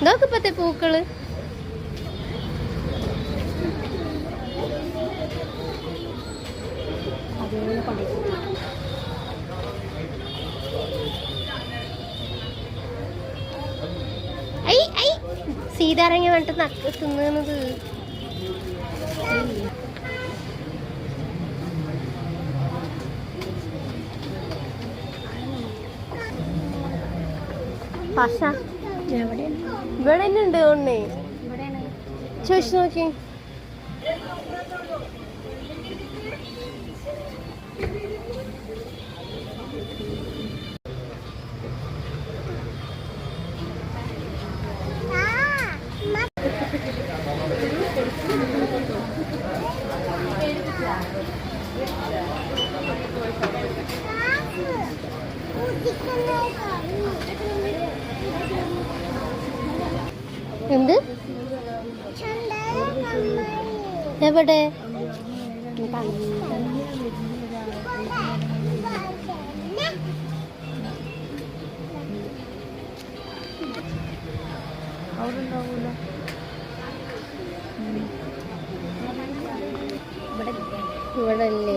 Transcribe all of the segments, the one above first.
ഇതൊക്കെ ഇപ്പത്തെ പൂക്കൾ. സീതാരങ്ങ വേണ്ട നക്ക് തിന്നുന്നത്. എവിടെയാണ് ഇവിടെ തന്നെ ഉണ്ട് ഇവിടെയാണ് ചോദിച്ചു നോക്കി. എന്ത്? എവിടെ? ഇവിടെ അല്ലേ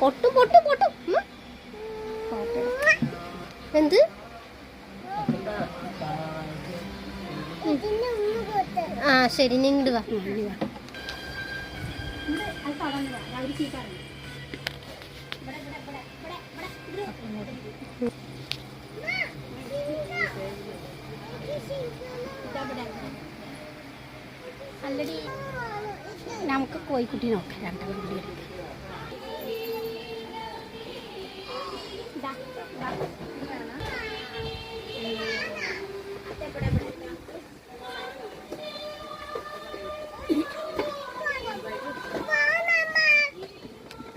പൊട്ടു പൊട്ടു പൊട്ടു. എന്ത്? ആ ശരി നീ വാ. നമുക്ക് കോഴിക്കുട്ടി നോക്കാം. രണ്ടാളും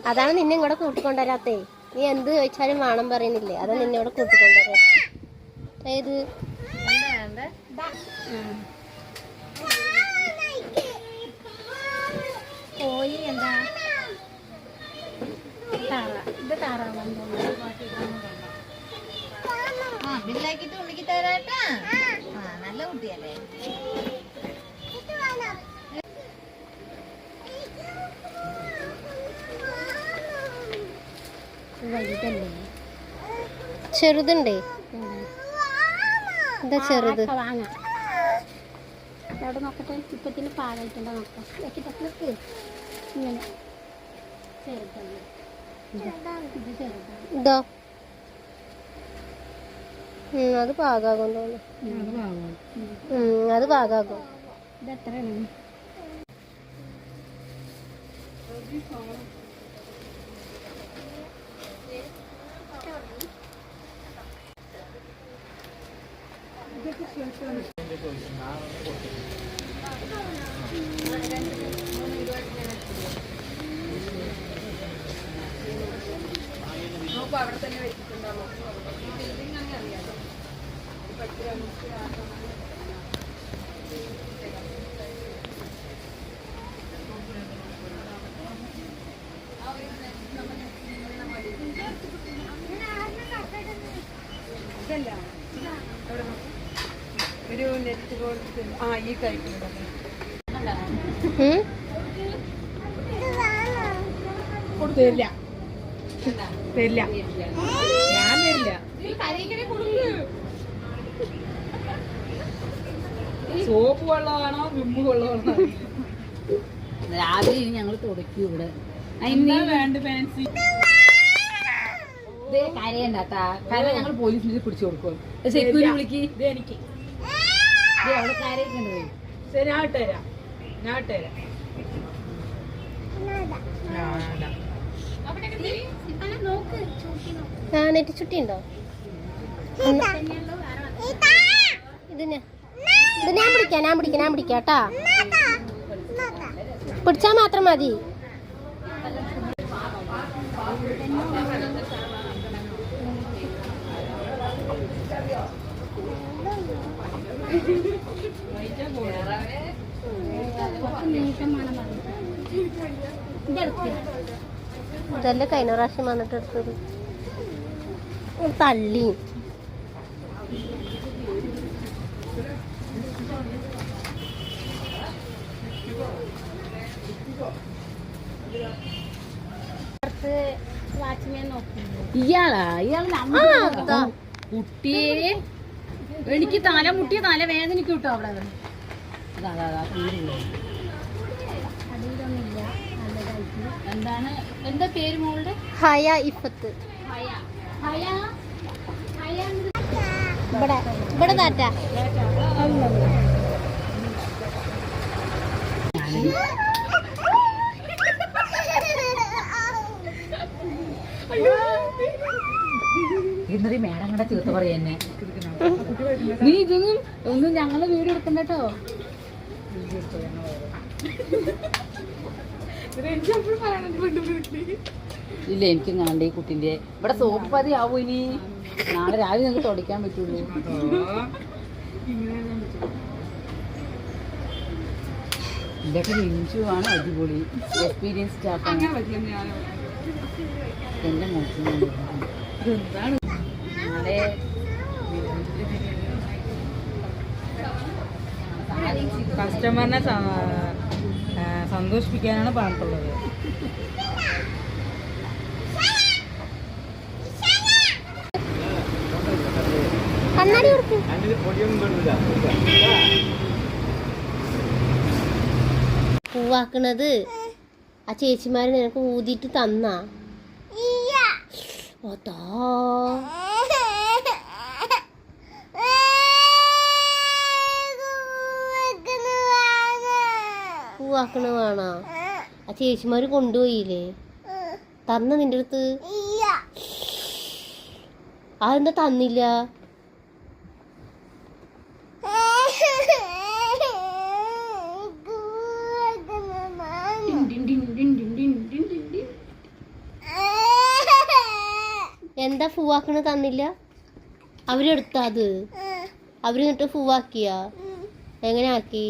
അതാണ് നിന്നെ ഇങ്ങോട്ട് കൂട്ടിക്കൊണ്ടുവരാത്തേ നീ എന്ത് ചോദിച്ചാലും വേണം പറയുന്നില്ലേ? അതാ നിന്നെ ഇവിടെ കൂട്ടിക്കൊണ്ടുവരാ ഏത്. കോഴി എന്താ? താറ ഇത് ആ ബില്ലാക്കിട്ട് ഉണ്ണിക്ക് തരാട്ടാ. ആ നല്ല കുട്ടിയല്ലേ? ഇത് വലുതല്ലേ? ചെറുതുണ്ടേ? എന്താ ചെറുത്. അവിടെ നോക്കട്ടെ? ഇപ്പത്തിന് പാകായിട്ടുണ്ടോ നോക്കാം. ഇങ്ങനെ. ചെറുതാണ് ഇത്. ഇത് പാകാകും തോന്നുന്നു. അത് പാകാകും. തോന്നുന്നു ഉം, അത് പാകാകും ഇത് എത്രയാണ് ഒരു ആ ഈ കഴിക്കുന്നത് കൊടുത്തില്ല തരില്ല തരില്ല. ഞാൻ തരില്ല. സോപ്പ് വെള്ളമാണോ വിമ്പ് വെള്ളമാണോ? രാവിലെ ഇനി ഞങ്ങൾ തുടയ്ക്കും ഇവിടെ. കരയണ്ടാട്ടാ കാരണം ഞങ്ങൾ പോലീസിനെ പിടിച്ചു കൊടുക്കും സെക്യൂരിറ്റി വിളിക്ക്. എനിക്ക്. അവിടെ കരയൊക്കെ ശരി ഞാൻ ഇട്ടുതരാം ഞാൻ ഇട്ടുതരാം ആ നെറ്റ് ചുട്ടി ഉണ്ടോ ഇത് ഞാൻ ഞാൻ പിടിക്കാം ഞാൻ പിടിക്കാം ഞാൻ പിടിക്കാം കേട്ടാ. പിടിച്ചാ മാത്രം മതി. ഇതല്ലേ കഴിഞ്ഞ പ്രാവശ്യം വന്നിട്ട് എടുത്തത്. തള്ളി. ഇയാളാ? അതാ. കുട്ടിയെ എനിക്ക് തല മുട്ടിയ തല വേദനയ്ക്ക് കിട്ടും അവിടെ. എന്താണ്? എന്താ പേര് മോളുടെ? ഹയ ഇപ്പത്ത് ഹയ. ഇവിടെ ഇവിടെ താറ്റ ഇന്നലെ മേഡം കൂടെ ചീത്ത പറയാ എന്നെ. നീ ഇതൊന്നും ഒന്നും ഞങ്ങൾ വീട് എടുക്കണ്ട കേട്ടോ. ഇല്ല എനിക്ക് കാണണ്ട കുട്ടിന്റെ ഇവിടെ സോപ്പ് പതി ആവൂ ഇനി? നാളെ രാവിലെ നിങ്ങൾക്ക് തുടയ്ക്കാൻ പറ്റുള്ളൂ. ഇതൊക്കെ മിഞ്ചു ആണ് അടിപൊളി. എക്സ്പീരിയൻസ് സ്റ്റാഫാണ് മോശം നാളെ കസ്റ്റമറിനെ സന്തോഷിപ്പിക്കാനാണ് പറഞ്ഞിട്ടുള്ളത്. കണ്ണാടി കൊടുക്കും. പൂവാക്കണത്. ആ ചേച്ചിമാര് നിനക്ക് ഊതിയിട്ട് തന്നാ. അതാ പൂവാക്കണ വേണോ? ആ ചേച്ചിമാര് കൊണ്ടുപോയില്ലേ? തന്ന നിന്റെ അടുത്ത്? അതെന്താ തന്നില്ല? എന്താ ഫൂവാക്കണ തന്നില്ല. അവരെടുത്താ അത്. അവർ എന്നിട്ട് പൂവാക്കിയ. എങ്ങനെ ആക്കി?